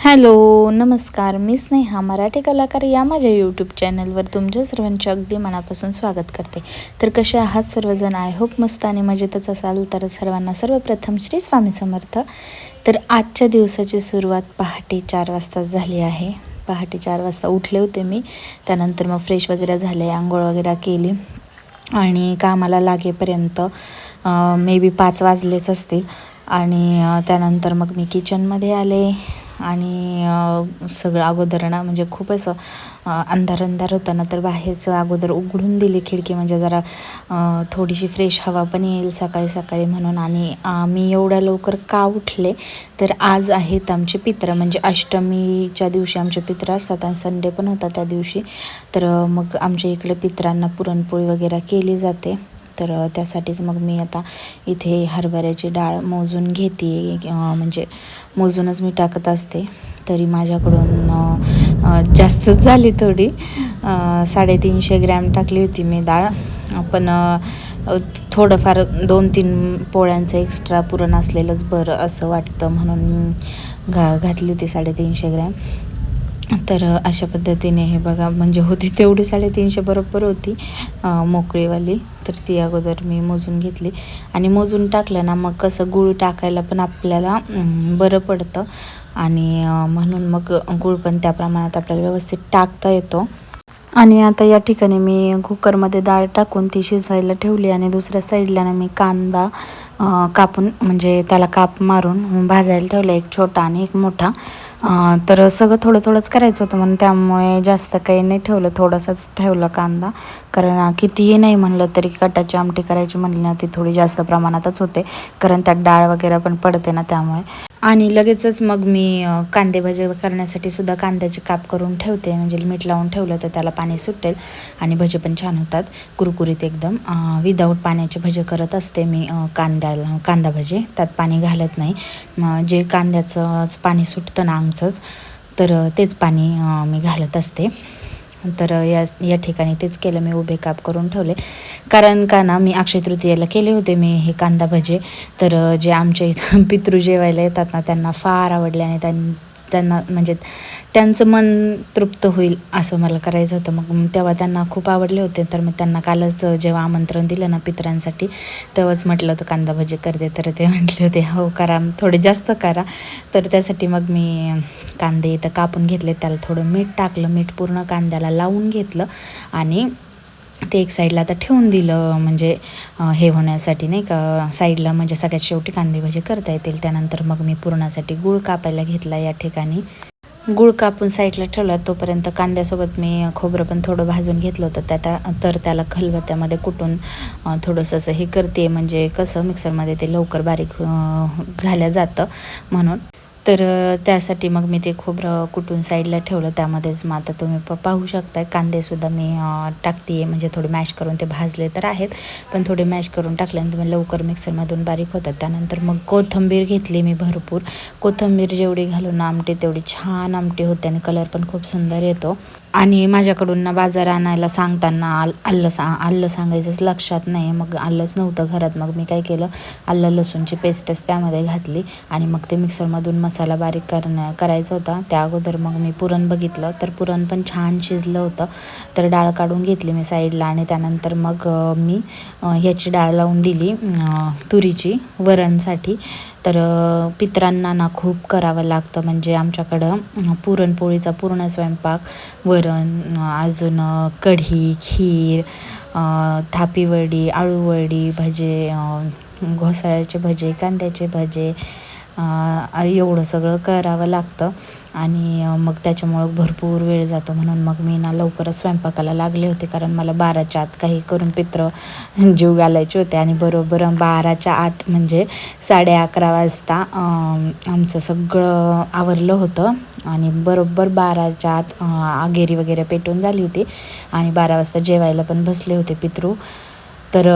Hello नमस्कार. मी स्नेहा मराठी कलाकार या माझ्या यूट्यूब चॅनलवर तुमच्या सर्वांचे अगदी मनापासून स्वागत करते. तर कसे आहात सर्वजण? आय होप मस्त आणि मजेतच असाल. तर सर्वांना सर्वप्रथम श्री स्वामी समर्थ. तर आजच्या दिवसाची सुरुवात पहाटे चार वाजता झाली आहे. पहाटे चार वाजता उठले होते मी. त्यानंतर मग फ्रेश वगैरे झाले आंघोळ वगैरे केली. आणि कामाला लागेपर्यंत मे बी पाच वाजलेच असतील. आणि त्यानंतर मग मी किचनमध्ये आले. आणि सगळं अगोदर ना म्हणजे खूप असं अंधार अंधार होता ना तर बाहेरचं अगोदर उघडून दिली खिडकी. म्हणजे जरा थोडीशी फ्रेश हवा पण येईल सकाळी सकाळी म्हणून. आणि आम्ही एवढ्या लवकर का उठले? तर आज आहेत आमचे पित्र. म्हणजे अष्टमीच्या दिवशी आमचे पित्र असतात आणि संडे पण होता त्या दिवशी. तर मग आमच्या इकडे पित्रांना पुरणपोळी वगैरे केली जाते. तर त्यासाठीच मग मी आता इथे हरभऱ्याची डाळ मोजून घेते. म्हणजे मोजूनच मी टाकत असते. तरी माझ्याकडून जास्तच झाली थोडी. साडेतीनशे ग्रॅम टाकली होती मी डाळ. पण थोडंफार दोन तीन पोळ्यांचं एक्स्ट्रा पुरण असलेलंच बरं असं वाटतं म्हणून घा घातली होती साडेतीनशे ग्रॅम. तर अशा पद्धतीने हे बघा म्हणजे होती तेवढी साडेतीनशे बरोबर होती मोकळीवाली. तर ती अगोदर मी मोजून घेतली. आणि मोजून टाकलं ना मग कसं गूळ टाकायला पण आपल्याला बरं पडतं. आणि म्हणून मग गूळ पण त्या प्रमाणात आपल्याला व्यवस्थित टाकता येतो. आणि आता या ठिकाणी मी कुकरमध्ये डाळ टाकून ती शिजायला ठेवली आणि दुसऱ्या साईडला ना मी कांदा कापून म्हणजे त्याला काप मारून भाजायला ठेवला एक छोटा आणि एक मोठा. तर सगळं थोडं थोडंच करायचं होतं म्हणून त्यामुळे जास्त काही नाही ठेवलं. थोडासाच ठेवलं कांदा. कारण कितीही नाही म्हणलं तरी कटाची आमटी करायची म्हणली ना ती थोडी जास्त प्रमाणातच होते. कारण त्यात डाळ वगैरे पण पडते ना त्यामुळे. आणि लगेचच मग मी कांदे भजे करण्यासाठी सुद्धा कांद्याचे काप करून ठेवते. म्हणजे मीठ लावून ठेवलं तर त्याला पाणी सुटेल आणि भजे पण छान होतात. कुरकुरीत एकदम. विदाऊट पाण्याचे भजे करत असते मी कांद्याला कांदा भजे. त्यात पाणी घालत नाही. जे कांद्याचंच पाणी सुटतं ना आमचंच तर तेच पाणी मी घालत असते. तर या या ठिकाणी तेच केलं मी उभे काप करून ठेवले. कारण का ना मी अक्षय तृतीयेला केले होते मी हे कांदा भजे. तर जे आमच्या इथं पितृ जेवायला येतात ना त्यांना फार आवडले आणि त्यां त्यांना म्हणजे त्यांचं मन तृप्त होईल असं मला करायचं होतं. मग तेव्हा त्यांना खूप आवडले होते. तर मग त्यांना कालच जेव्हा आमंत्रण दिलं ना पितरांसाठी तेव्हाच म्हटलं होतं कांदा भजी करते तर ते म्हटले होते हो करा थोडे जास्त करा. तर त्यासाठी मग मी कांदे इथं कापून घेतले. त्याला थोडं मीठ टाकलं मीठ पूर्ण कांद्याला लावून घेतलं आणि ते एक साईडला आता ठेवून दिलं म्हणजे हे होण्यासाठी नाही का साईडला म्हणजे सगळ्यात शेवटी कांदे भजे करता येतील. त्यानंतर मग मी पुरणासाठी गूळ कापायला घेतला या ठिकाणी. गूळ कापून साईडला ठेवला तोपर्यंत कांद्यासोबत मी खोबरं पण थोडं भाजून घेतलं होतं. त्या तर त्याला खलबत्त्यामध्ये कुटून थोडंसं असं हे करते म्हणजे कसं मिक्सरमध्ये ते लवकर बारीक झाल्या जातं म्हणून. तर त्यासाठी मग मी ते खोबरं कुटून साईडला ठेवलं. त्यामध्येच मग आता तुम्ही प पाहू शकताय. कांदेसुद्धा मी टाकते आहे म्हणजे थोडे मॅश करून ते भाजले तर आहेत. पण थोडे मॅश करून टाकल्यानंतर मग लवकर मिक्सरमधून बारीक होतात. त्यानंतर मग कोथंबीर घेतली मी भरपूर. कोथंबीर जेवढी घालून आमटी तेवढी छान आमटी होते आणि कलर पण खूप सुंदर येतो. आणि माझ्याकडून ना बाजार आणायला सांगताना आल आल्लं सा आल्लं सांगायचंच लक्षात नाही. मग आलंच नव्हतं घरात. मग मी काय केलं? आलं लसूणची पेस्टच त्यामध्ये घातली आणि मग ते मिक्सरमधून मसाला बारीक करण्या करायचा होता. त्या अगोदर मग मी पुरण बघितलं. तर पुरण पण छान शिजलं होतं. तर डाळ काढून घेतली मी साईडला आणि त्यानंतर मग मी ह्याची डाळ लावून दिली तुरीची वरणसाठी. तर पित्रांना ना खूप करावं लागतं. म्हणजे आमच्याकडं पुरणपोळीचा पूर्ण स्वयंपाक वरण अजून कढी खीर थापीवडी आळूवडी भजे घोसाळ्याचे भजे कांद्याचे भजे एवढं सगळं करावं लागतं. आणि मग त्याच्यामुळं भरपूर वेळ जातो म्हणून मग मी ना लवकरच स्वयंपाकाला लागले होते. कारण मला बाराच्या आत काही करून पित्र जीव घालायचे होते. आणि बरोबर बाराच्या आत म्हणजे साडे अकरा वाजता आमचं सगळं आवरलं होतं. आणि बरोबर बाराच्या आत आगेरी वगैरे पेटून झाली होती. आणि बारा वाजता जेवायला पण बसले होते पितृ. तर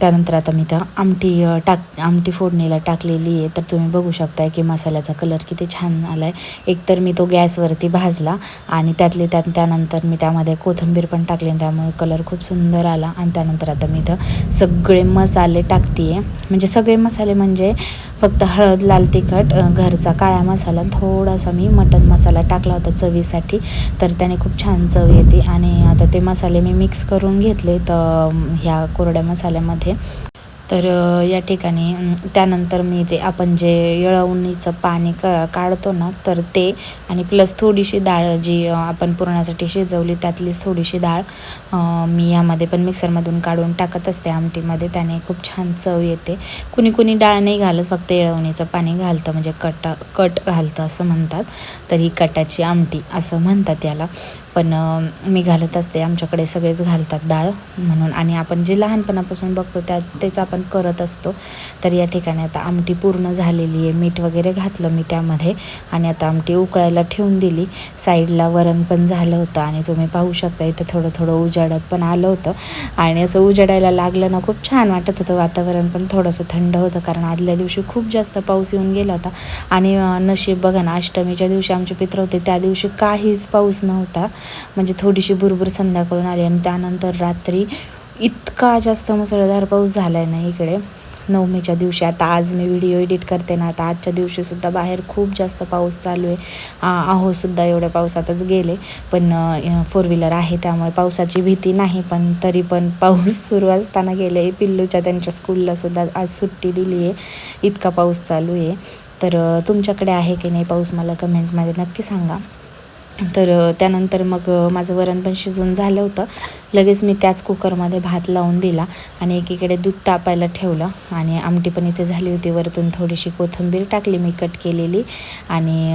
त्यानंतर आता मी त्या आमटी टाक आमटी फोडणीला टाकलेली आहे. तर तुम्ही बघू शकताय की मसाल्याचा कलर किती छान आला आहे एकतर मी तो गॅसवरती भाजला आणि त्यातले त्यात त्यानंतर मी त्यामध्ये कोथिंबीर पण टाकली त्यामुळे कलर खूप सुंदर आला. आणि त्यानंतर आता मी इथं सगळे मसाले टाकते आहे म्हणजे सगळे मसाले म्हणजे फक्त हळद लाल तिखट घरचा काळा मसाला थोडासा मी मटन मसाला टाकला होता चवीसाठी. तर त्याने खूप छान चव येते. आणि आता ते मसाले मी मिक्स करून घेतले तर ह्या कोरड्या मसाल्यामध्ये. तर या ठिकाणी त्यानंतर मी ते आपण जे येळवणीचं पाणी क काढतो ना तर ते आणि प्लस थोडीशी डाळ जी आपण पुरणासाठी शिजवली त्यातलीच थोडीशी डाळ मी यामध्ये पण मिक्सरमधून काढून टाकत असते आमटीमध्ये. त्याने खूप छान चव येते. कुणी कुणी डाळ नाही घालत फक्त येळवणीचं पाणी घालतं म्हणजे कटा कट घालतं असं म्हणतात. तर ही कटाची आमटी असं म्हणतात याला. पण मी घालत असते. आमच्याकडे सगळेच घालतात डाळ म्हणून. आणि आपण जे लहानपणापासून बघतो त्या तेच आपण करत असतो. तर या ठिकाणी आता आमटी पूर्ण झालेली आहे. मीठ वगैरे घातलं मी त्यामध्ये. आणि आता आमटी उकळायला ठेवून दिली. साईडला वरण पण झालं होतं. आणि तुम्ही पाहू शकता इथं थोडं थोडं उजाडत पण आलं होतं. आणि असं उजाडायला लागलं ना खूप छान वाटत होतं. वातावरण पण थोडंसं थंड होतं. कारण आदल्या दिवशी खूप जास्त पाऊस येऊन गेला होता. आणि नशीब बघा ना अष्टमीच्या दिवशी आमचे पित्र होते. त्या दिवशी काहीच पाऊस नव्हता. म्हणजे थोडीशी भुरभुर संध्याकाळून आली आणि त्यानंतर रात्री इतका जास्त मुसळधार पाऊस झाला आहे ना इकडे. नवमीच्या दिवशी. आता आज मी व्हिडिओ एडिट करते ना आता आजच्या दिवशीसुद्धा बाहेर खूप जास्त पाऊस चालू आहे. अहोसुद्धा आहोसुद्धा एवढ्या पावसातच गेले. पण फोर व्हीलर आहे त्यामुळे पावसाची भीती नाही पण तरी पण पाऊस सुरू असताना गेले. पिल्लूच्या त्यांच्या स्कूललासुद्धा आज सुट्टी दिली आहे. इतका पाऊस चालू आहे. तर तुमच्याकडे आहे की नाही पाऊस मला कमेंटमध्ये नक्की सांगा. तर त्यानंतर मग माझं वरण पण शिजून झालं होतं. लगेच मी त्याच कुकरमध्ये भात लावून दिला आणि एकीकडे दूध तापायला ठेवलं आणि आमटी पण इथे झाली होती. वरतून थोडीशी कोथिंबीर टाकली मी कट केलेली आणि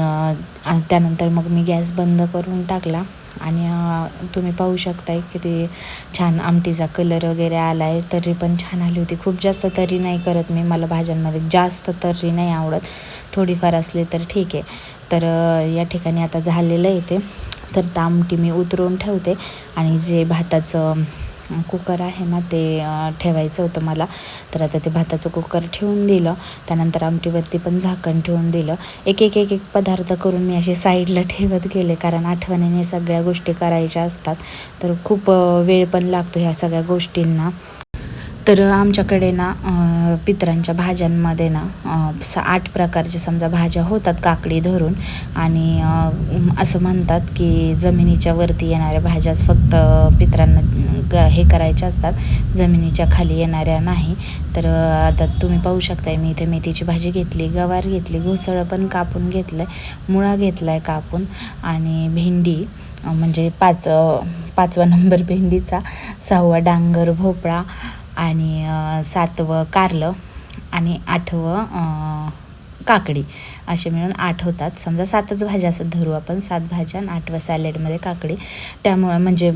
त्यानंतर मग मी गॅस बंद करून टाकला आणि तुम्ही पाहू शकताय किती छान आमटीचा कलर वगैरे आला आहे तर्री पण छान आली होती. खूप जास्त तर्री नाही करत मी. मला भाज्यांमध्ये जास्त तर्री नाही आवडत. थोडीफार असली तर ठीक आहे. तर या ठिकाणी आता झालेलं आहे ते. तर ता आमटी मी उतरून ठेवते आणि जे भाताचं कुकर आहे ना ते ठेवायचं होतं मला. तर आता ते भाताचं कुकर ठेवून दिलं. त्यानंतर आमटीवरती पण झाकण ठेवून दिलं. एक एक एक एक पदार्थ करून मी असे साईडला ठेवत गेले. कारण आठवणीने सगळ्या गोष्टी करायच्या असतात. तर खूप वेळ पण लागतो ह्या सगळ्या गोष्टींना. तर आमच्याकडे ना पितरांच्या भाज्यांमध्ये ना स आठ प्रकारचे समजा भाज्या होतात काकडी धरून आणि असं म्हणतात की जमिनीच्या वरती येणाऱ्या भाज्याच फक्त पितरांना ग हे करायच्या असतात. जमिनीच्या खाली येणाऱ्या नाही. तर आता तुम्ही पाहू शकताय मी इथे मेथीची भाजी घेतली गवार घेतली घोसळं पण कापून घेतलं आहे मुळा घेतला आहे कापून आणि भेंडी म्हणजे पाच पाचवा नंबर भेंडीचा सहावा डांगर भोपळा आणि सातवं कारलं आणि आठवं काकडी असे मिळून आठ होतात. समजा सातच भाज्या असं धरू आपण. सात भाज्या आणि आठव्या सॅलेडमध्ये काकडी. त्यामुळे म्हणजे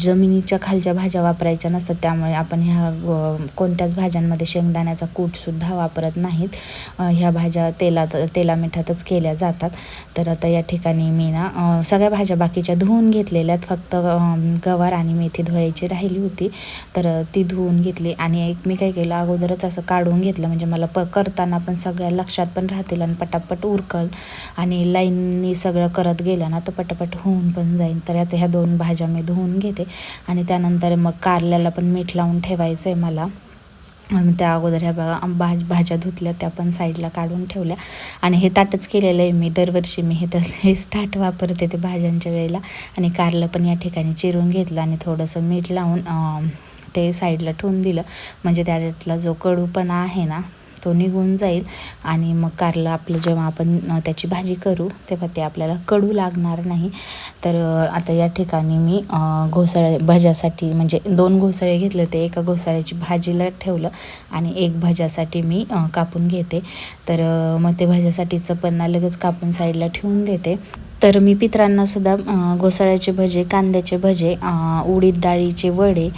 जमिनीच्या खालच्या भाज्या वापरायच्या नसतात. त्यामुळे आपण ह्या कोणत्याच भाज्यांमध्ये शेंगदाण्याचा कूटसुद्धा वापरत नाहीत. ह्या भाज्या तेलात तेला मिठातच केल्या जातात. तर आता या ठिकाणी मी ना सगळ्या भाज्या बाकीच्या धुवून घेतलेल्यात फक्त गवार आणि मेथी धुवायची राहिली होती. तर ती धुवून घेतली आणि एक मी काय केलं अगोदरच असं काढून घेतलं. म्हणजे मला प करताना पण सगळ्या लक्षात पण राहतील आणि पटापट उरकल आणि लाईननी सगळं करत गेलं ना तर पटापट होऊन पण जाईल. तर आता ह्या दोन भाज्या मी धुवून घेते आणि त्यानंतर मग कारल्याला पण मीठ लावून ठेवायचं आहे मला त्या अगोदर ह्या बघा भाज भाज्या धुतल्या त्या पण साईडला काढून ठेवल्या. आणि हे ताटच केलेलं आहे मी. दरवर्षी मी हे तर हेच ताट वापरते ते भाज्यांच्या वेळेला. आणि कारलं पण या ठिकाणी चिरून घेतलं आणि थोडंसं मीठ लावून ते साईडला ठेवून दिलं. म्हणजे त्याच्यातला जो कडूपणा आहे ना तो निघून जाईल आणि मग कारलं आपलं जेव्हा आपण त्याची भाजी करू तेव्हा ते आपल्याला कडू लागणार नाही. तर आता या ठिकाणी मी घोसाळ्या भज्यासाठी म्हणजे दोन घोसाळे घेतले ते एका घोसाळ्याची भाजीला ठेवलं आणि एक भज्यासाठी मी कापून घेते. तर मग ते भज्यासाठीचं पन्ना लगेच कापून साईडला ठेवून देते. तर मी पित्रांनासुद्धा घोसाळ्याचे भजे कांद्याचे भजे उडीद डाळीचे वडे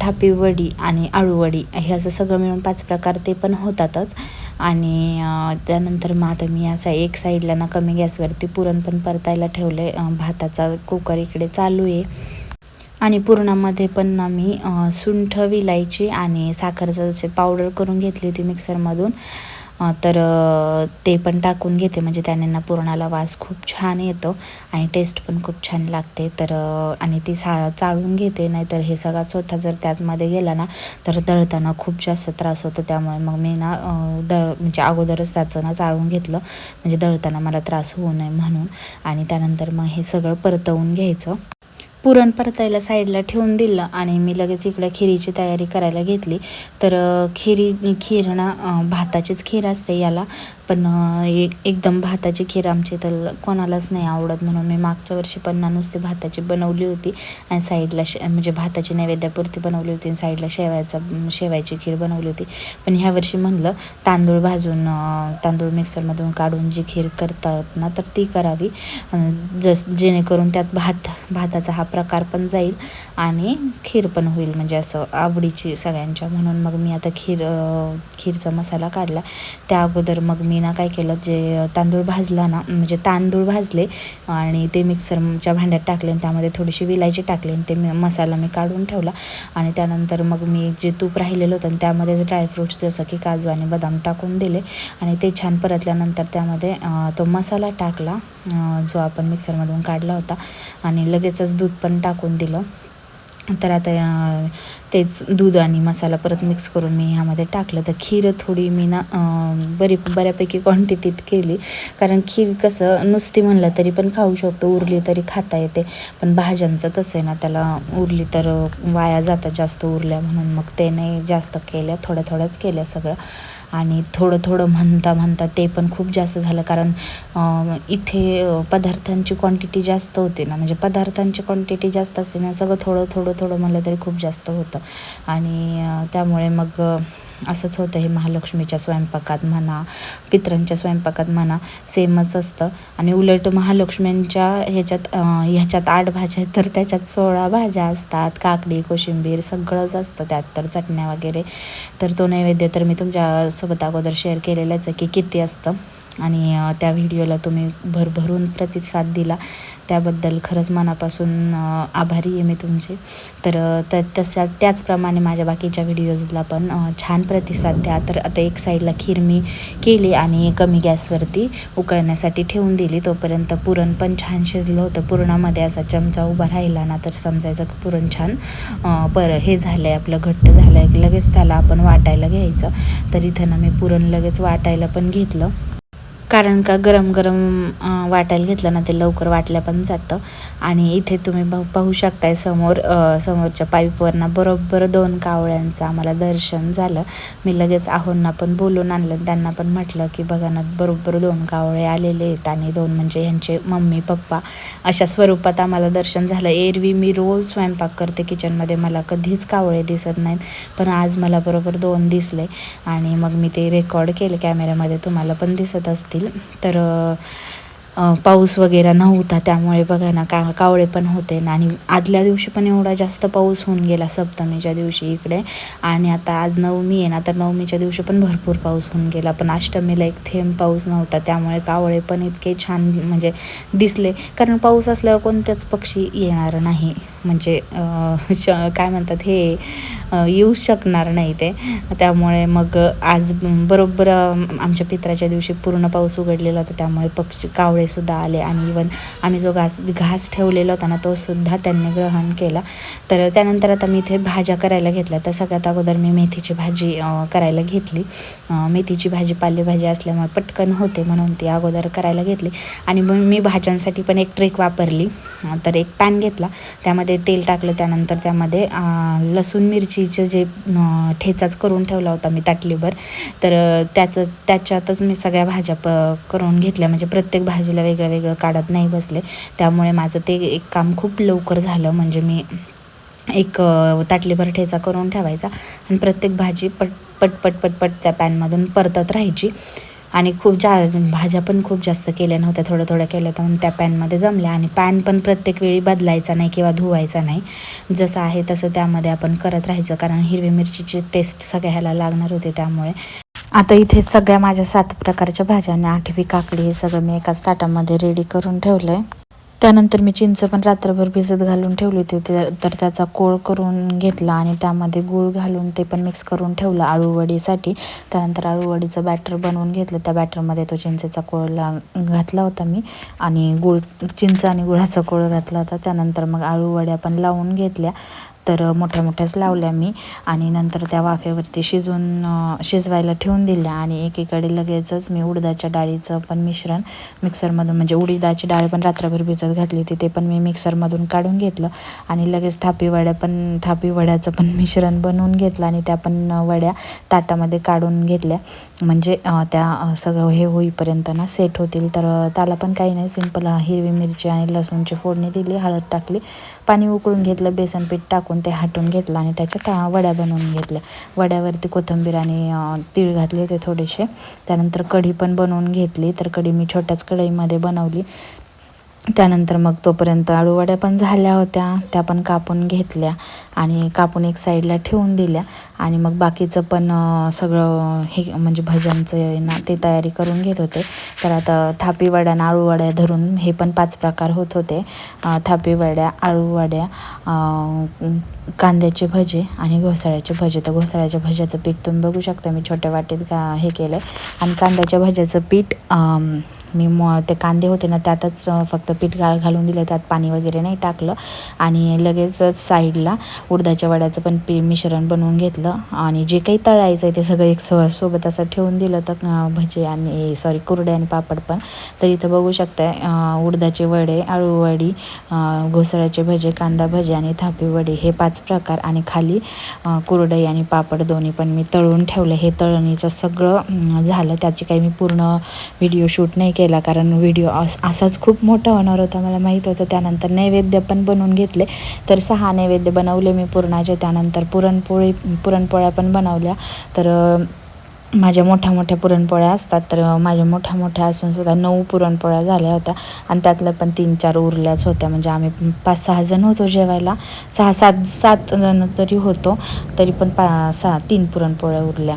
थापी वडी आणि आळूवडी हे असं सगळं मिळून पाच प्रकार ते पण होतातच. आणि त्यानंतर मग आता मी असा एक साईडला ना कमी गॅसवरती पुरण पण परतायला ठेवले भाताचा कुकर इकडे चालू आहे. आणि पुरणामध्ये पण ना मी सुंठ विलायची आणि साखरचं जसे पावडर करून घेतली होती मिक्सरमधून तर ते पण टाकून घेते. म्हणजे त्याने ना पुरणाला वास खूप छान येतो आणि टेस्ट पण खूप छान लागते. तर आणि ती सा चाळून घेते. नाहीतर हे सगळा स्वतः जर त्यातमध्ये गेला ना तर दळताना खूप जास्त त्रास होतो. त्यामुळे मग मी ना द म्हणजे अगोदरच त्याचं ना चाळून घेतलं. म्हणजे दळताना मला त्रास होऊ नये म्हणून. आणि त्यानंतर मग हे सगळं परतवून घ्यायचं. पुरण परतायला साईडला ठेवून दिलं आणि मी लगेच इकडे खिरीची तयारी करायला घेतली. तर खिरी खीर ना भाताचीच खीर असते याला. पण एक एकदम भाताची खीर आमची तर कोणालाच नाही आवडत म्हणून मी मागच्या वर्षी पन्ना नुसती भाताची बनवली होती आणि साईडला शे म्हणजे भाताची नैवेद्यापुरती बनवली होती आणि साईडला शेवायचा शेवायची खीर बनवली होती. पण ह्या वर्षी म्हणलं तांदूळ भाजून तांदूळ मिक्सरमधून काढून जी खीर करतात ना तर ती करावी. जस जेणेकरून त्यात भात भाताचा हा प्रकार पण जाईल. आणि खीर पण होईल म्हणजे असं आवडीची सगळ्यांच्या. म्हणून मग मी आता खीर खीरचा मसाला काढला. त्या अगोदर मग मी ना काय केलं जे तांदूळ भाजला ना म्हणजे तांदूळ भाजले आणि ते मिक्सरच्या भांड्यात टाकले आणि त्यामध्ये थोडीशी विलायची टाकली आणि ते मी मसाला मी काढून ठेवला. आणि त्यानंतर मग मी जे तूप राहिलेलं होतं आणि त्यामध्येच ड्रायफ्रूट्स जसं की काजू आणि बदाम टाकून दिले. आणि ते छान परतल्यानंतर त्यामध्ये तो मसाला टाकला जो आपण मिक्सरमधून काढला होता. आणि लगेचच दूध पण टाकून दिलं. तर आता तेच दूध आणि मसाला परत मिक्स करून मी ह्यामध्ये टाकलं. तर खीर थोडी मी ना बरी बऱ्यापैकी क्वांटिटीत केली. कारण खीर कसं नुसती म्हणलं तरी पण खाऊ शकतो. उरली तरी खाता येते. पण भाज्यांचं कसं आहे ना त्याला उरली तर वाया जातात जास्त उरल्या म्हणून. मग ते नाही जास्त केल्या थोड्या थोड्याच केल्या सगळं आणि थोडं थोडं म्हणता म्हणता ते पण खूप जास्त झालं. कारण इथे पदार्थांची क्वांटिटी जास्त होते ना. म्हणजे पदार्थांची क्वांटिटी जास्त असते ना सगळं थोडं थोडं थोडं म्हणलं तरी खूप जास्त होतं. आणि त्यामुळे मग असंच होतं हे महालक्ष्मीच्या स्वयंपाकात म्हणा पितरांच्या स्वयंपाकात म्हणा सेमच असतं. आणि उलट महालक्ष्म्यांच्या ह्याच्यात ह्याच्यात आठ भाज्या आहेत तर त्याच्यात सोळा भाज्या असतात. काकडी कोशिंबीर सगळंच असतं त्यात तर चटण्या वगैरे. तर तो नैवेद्य तर मी तुमच्यासोबत अगोदर शेअर केलेलाच आहे की किती असतं. आणि त्या व्हिडिओला तुम्ही भरभरून प्रतिसाद दिला. त्याबद्दल खरंच मनापासून आभारी आहे मी तुमचे. तर त तशा त्याचप्रमाणे माझ्या बाकीच्या व्हिडिओजला पण छान प्रतिसाद द्या. तर आता एक साईडला खीर मी केली आणि कमी गॅसवरती उकळण्यासाठी ठेवून दिली. तोपर्यंत पुरण पण छान शिजलं होतं. पुरणामध्ये असा चमचा उभा राहिला ना तर समजायचं की पुरण छान पर हे झालं आहे आपलं घट्ट झालं आहे लगेच त्याला आपण वाटायला घ्यायचं. तर इथं ना मी पुरण लगेच वाटायला पण घेतलं. कारण का गरम गरम वाटायला घेतलं ना ते लवकर वाटल्या पण जातं. आणि इथे तुम्ही पाहू पाहू शकताय समोर समोरच्या पाईपवरनं बरोबर दोन कावळ्यांचं आम्हाला दर्शन झालं. मी लगेच आहोंना पण बोलून आणलं. त्यांना पण म्हटलं की बघा ना बरोबर दोन कावळे आलेले आहेत आणि दोन म्हणजे ह्यांचे मम्मी पप्पा अशा स्वरूपात आम्हाला दर्शन झालं. एरवी मी रोज स्वयंपाक करते किचनमध्ये मला कधीच कावळे दिसत नाहीत. पण आज मला बरोबर दोन दिसले आणि मग मी ते रेकॉर्ड केले. कॅमेऱ्यामध्ये तुम्हाला पण दिसत असतील. तर पाऊस वगैरे नव्हता त्यामुळे बघा ना का कावळे पण होते ना. आणि आदल्या दिवशी पण एवढा जास्त पाऊस होऊन गेला सप्तमीच्या दिवशी इकडे. आणि आता आज नवमी आहे ना तर नवमीच्या दिवशी पण भरपूर पाऊस होऊन गेला. पण अष्टमीला एक थेंब पाऊस नव्हता त्यामुळे कावळे पण इतके छान म्हणजे दिसले. कारण पाऊस असल्यावर कोणत्याच पक्षी येणार नाही. म्हणजे काय म्हणतात हे येऊ येऊच शकणार नाही ते. त्यामुळे मग आज बरोबर आमच्या पित्राच्या दिवशी पूर्ण पाऊस उघडलेला होता त्यामुळे पक्षी कावळेसुद्धा आले आणि इवन आम्ही जो घास घास ठेवलेला होता ना तोसुद्धा त्यांनी ग्रहण केला. तर त्यानंतर आता मी इथे भाज्या करायला घेतल्या. तर सगळ्यात अगोदर मी मेथीची भाजी करायला घेतली. मेथीची भाजी पालेभाजी असल्यामुळे पटकन होते म्हणून ती अगोदर करायला घेतली. आणि मग मी भाज्यांसाठी पण एक ट्रेक वापरली. तर एक पॅन घेतला. त्यामध्ये तेल टाकलं. त्यानंतर त्यामध्ये लसूण मिरची मिरचीचं जे ठेचाच करून ठेवला होता मी ताटलीभर तर त्यात त्याच्यातच मी सगळ्या भाज्या प करून घेतल्या. म्हणजे प्रत्येक भाजीला वेगळं वेगळं काढत नाही बसले. त्यामुळे माझं ते एक काम खूप लवकर झालं. म्हणजे मी एक ताटलीभर ठेचा करून ठेवायचा. आणि प्रत्येक भाजी पट पट पट पट पट त्या पॅनमधून परतत राहायची. आणि खूप जा भाज्या पण खूप जास्त केल्या नव्हत्या थोड्या थोड्या केल्या तर म्हणून त्या पॅनमध्ये जमल्या. आणि पॅन पण प्रत्येक वेळी बदलायचा नाही किंवा धुवायचा नाही. जसं आहे तसं त्यामध्ये आपण करत राहायचं कारण हिरवी मिरचीची टेस्ट सगळ्याला लागणार होती त्यामुळे. आता इथे सगळ्या माझ्या सात प्रकारच्या भाज्या आणि आठवी काकडी हे सगळं मी एकाच ताटामध्ये रेडी करून ठेवलं आहे त्यानंतर मी चिंच पण रात्रभर भिजत घालून ठेवली होती. तर त्याचा कोळ करून घेतला आणि त्यामध्ये गूळ घालून ते पण मिक्स करून ठेवलं आळूवडीसाठी. त्यानंतर आळूवडीचं बॅटर बनवून घेतलं. त्या बॅटरमध्ये तो चिंचेचा कोळ ला घातला होता मी आणि गुळ चिंच आणि गुळाचा कोळ घातला होता. त्यानंतर मग आळूवड्या पण लावून घेतल्या. तर मोठ्या मोठ्याच लावल्या मी. आणि नंतर त्या वाफेवरती शिजवून शिजवायला ठेवून दिल्या. आणि एकीकडे लगेचच मी उडदाच्या डाळीचं पण मिश्रण मिक्सरमधून म्हणजे उडीदाची डाळ पण रात्रभर भिजत घातली होती ते पण मी मिक्सरमधून काढून घेतलं. आणि लगेच थापी वड्या पण थापी वड्याचं पण मिश्रण बनवून घेतलं. आणि त्या पण वड्या ताटामध्ये काढून घेतल्या. म्हणजे त्या सगळं हे होईपर्यंत ना सेट होतील. तर त्याला पण काही नाही. सिंपल हिरवी मिरची आणि लसूणची फोडणी दिली हळद टाकली पाणी उकळून घेतलं बेसन पीठ टाकून ते हाटून घेतलं आणि त्याच्यात वड्या बनवून घेतल्या. वड्यावरती कोथिंबीर आणि तीळ घातले होते थोडेसे. त्यानंतर कढी पण बनवून घेतली. तर कढी मी छोट्याच कढईमध्ये बनवली. त्यानंतर मग तोपर्यंत आळूवड्या पण झाल्या होत्या. त्या पण कापून घेतल्या आणि कापून एक साईडला ठेवून दिल्या. आणि मग बाकीचं पण सगळं हे म्हणजे भजनचं ना ते तयारी करून घेत होते. तर आता थापीवड्या आणि आळूवड्या धरून हे पण पाच प्रकार होत होते. थापीवड्या थापी आळूवड्या कांद्याचे भजे आणि घोसाळ्याचे भजे. तर घोसाळ्याच्या भज्याचं पीठ तुम्ही बघू शकता मी छोट्या वाटीत का हे केलं आहे आणि कांद्याच्या भज्याचं पीठ मी म ते कांदे होते ना त्यातच फक्त पीठ गाळ घालून दिलं त्यात पाणी वगैरे नाही टाकलं. आणि लगेचच साईडला उडदाच्या वड्याचं पण पी मिश्रण बनवून घेतलं. आणि जे काही तळायचं आहे ते सगळं एक सो सोबत असं ठेवून दिलं तर भजे आणि सॉरी कुरडे आणि पापड पण. तर इथं बघू शकता उडदाचे वडे आळूवडी घोसाळ्याचे भजे कांदा भजे आणि थापी वडे हे पाच प्रकार आणि खाली कुरडई आणि पापड दोन्ही पण मी तळून ठेवले. हे तळणीचं सगळं झालं. त्याची काही मी पूर्ण व्हिडिओ शूट नाही केला कारण व्हिडिओ अस असाच खूप मोठा होणार होता मला माहीत होतं. त्यानंतर नैवेद्य पण बनवून घेतले. तर सहा नैवेद्य बनवले मी पुरणाचे. त्यानंतर पुरणपोळी पुरणपोळ्या पण बनवल्या. तर माझ्या मोठ्या मोठ्या पुरणपोळ्या असतात तर माझ्या मोठ्या मोठ्या असून सुद्धा नऊ पुरणपोळ्या झाल्या होत्या. आणि त्यातल्या पण तीन चार उरल्याच होत्या. म्हणजे आम्ही पाच सहा जण होतो जेवायला. सहा सात सात जण तरी होतो. तरी पण पा सहा तीन पुरणपोळ्या उरल्या.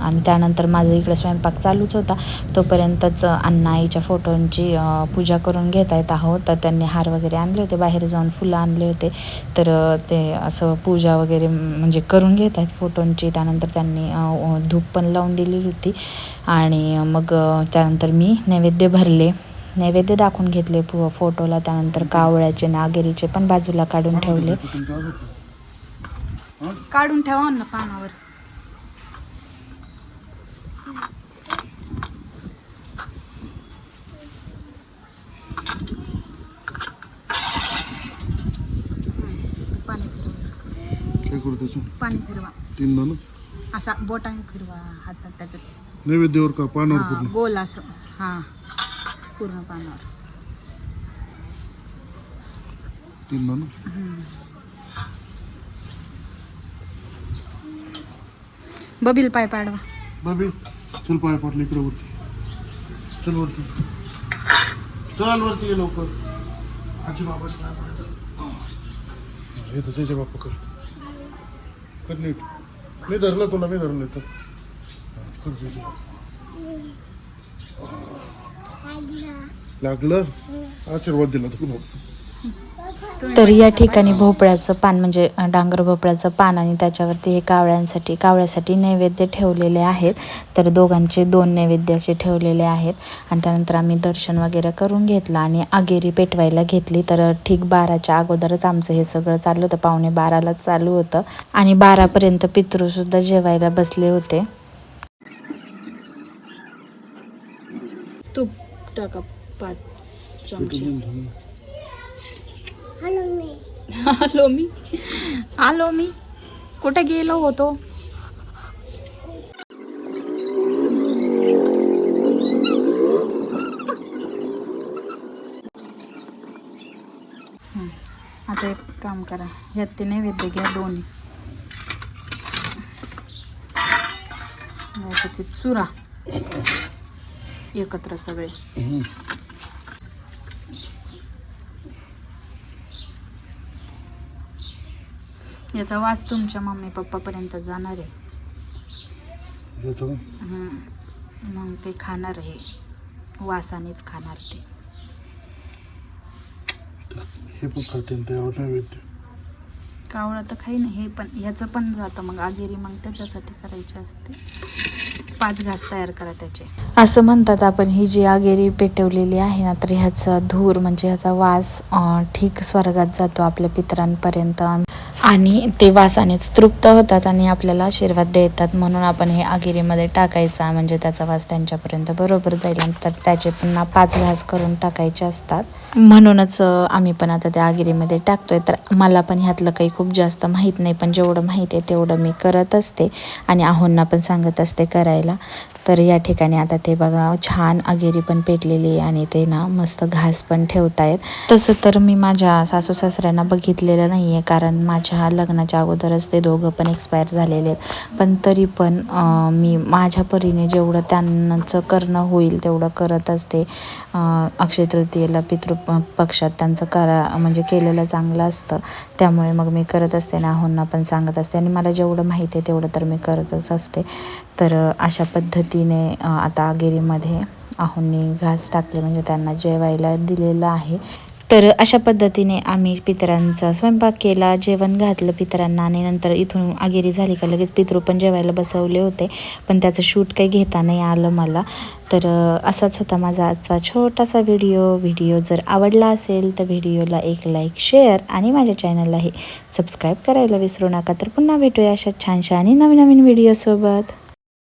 आणि त्यानंतर माझं इकडे स्वयंपाक चालूच होता. तोपर्यंतच अण्णा आईच्या फोटोंची पूजा करून घेत आहेत आहोत. तर त्यांनी हार वगैरे आणले होते बाहेर जाऊन फुलं आणले होते. तर ते असं पूजा वगैरे म्हणजे करून घेत आहेत फोटोंची. त्यानंतर त्यांनी धूप पण लावून दिलेली होती. आणि मग त्यानंतर मी नैवेद्य भरले. नैवेद्य दाखवून घेतले पु फोटोला. त्यानंतर कावळ्याचे नागेरीचे पण बाजूला काढून ठेवले. काढून ठेवा ना पानावर पाणी फिरवा काय करू त्याचं पाणी फिरवा. तीन दाणं? असा बोटाने फिरवा हातात त्याच्यात. नैवेद्यावर का? पानावर हा, पूर्ण? गोल असं. हा पूर्ण पानावर. तीन दाणं? बबील पाय पाडवा. बाबी चल पाय पडले इकडे वरती. चल वरती. चल वरती ये लवकर. आजी बाबा हे तर त्याच्या बाप्पा कर कर नीट मी धरलं तुला मी धरलं तर हा, कर त्याच्या बाप्पा. लागलं आशीर्वाद दिला तुला तर या ठिकाणी भोपळ्याचं पान म्हणजे डांगर भोपळ्याचं पान आणि त्याच्यावरती हे कावळ्यांसाठी कावळ्यासाठी नैवेद्य ठेवलेले आहेत. तर दोघांचे दोन नैवेद्य असे ठेवलेले आहेत. आणि त्यानंतर आम्ही दर्शन वगैरे करून घेतलं आणि आगेरी पेटवायला घेतली. तर ठीक बाराच्या अगोदरच आमचं हे सगळं चाललं होतं. पावणे बारालाच चालू होतं. आणि बारापर्यंत पितृसुद्धा जेवायला बसले होते. तूप टाका पाच चमचे. आलो मी आलो मी कुठे गेलो होतो हं. आता एक काम करा. ह्यात ते नैवेद्य घ्या दोन्ही. ते चुरा. एकत्र सगळे. याचा वास तुमच्या मम्मी पप्पापर्यंत जाणार आहे. देतो. मग ते खाणार आहे. वासानेच खाणार ते. हे पण खाते नैवेद्य. कावळा तर काही नाही हे पण ह्याचं पण जातं. मग आगेरी मग त्याच्यासाठी करायची असते. पाच घास तयार करा त्याचे. असं म्हणतात आपण ही जी आगेरी पेटवलेली आहे ना तर ह्याचा धूर म्हणजे ह्याचा वास ठीक स्वर्गात जातो आपल्या पितरांपर्यंत. आणि ते वासानेच तृप्त होतात आणि आपल्याला आशीर्वाद देतात. म्हणून आपण हे आगिरीमध्ये टाकायचा म्हणजे त्याचा वास त्यांच्यापर्यंत बरोबर जाईल. आणि तर त्याचे पुन्हा पाच घास करून टाकायचे असतात. म्हणूनच आम्ही पण आता त्या आगिरीमध्ये टाकतोय. तर मला पण ह्यातलं काही खूप जास्त माहीत नाही पण जेवढं माहीत आहे तेवढं मी करत असते आणि आहोंना पण सांगत असते करायला. तर या ठिकाणी आता ते बघा छान अगेरी पण पेटलेली आणि ते ना मस्त घास पण ठेवतायत. तसं तर मी माझ्या सासू सासऱ्यांना बघितलेलं नाही आहे कारण माझ्या लग्नाच्या अगोदरच ते दोघं पण एक्सपायर झालेले आहेत. पण तरी पण मी माझ्या परीने जेवढं त्यांचं करणं होईल तेवढं करत असते अक्षय तृतीयेला पितृ पक्षात त्यांचं करा म्हणजे केलेलं चांगलं असतं. त्यामुळे मग मी करत असते ना आहोंना पण सांगत असते. आणि मला जेवढं माहिती आहे तेवढं तर मी करतच असते. तर अशा पद्धती पद्धतीने आता आगेरीमध्ये आहोंनी घास टाकले म्हणजे त्यांना जेवायला दिलेलं आहे. तर अशा पद्धतीने आम्ही पितरांचा स्वयंपाक केला जेवण घातलं पितरांना आणि नंतर इथून आगेरी झाली का लगेच पितृ पण जेवायला बसवले होते. पण त्याचं शूट काही घेता नाही आलं मला. तर असाच होता माझा आजचा छोटासा व्हिडिओ. व्हिडिओ जर आवडला असेल तर व्हिडिओला एक लाईक शेअर आणि माझ्या चॅनललाही सबस्क्राईब करायला विसरू नका. तर पुन्हा भेटूया अशा छानशा आणि नवीन नवीन व्हिडिओसोबत.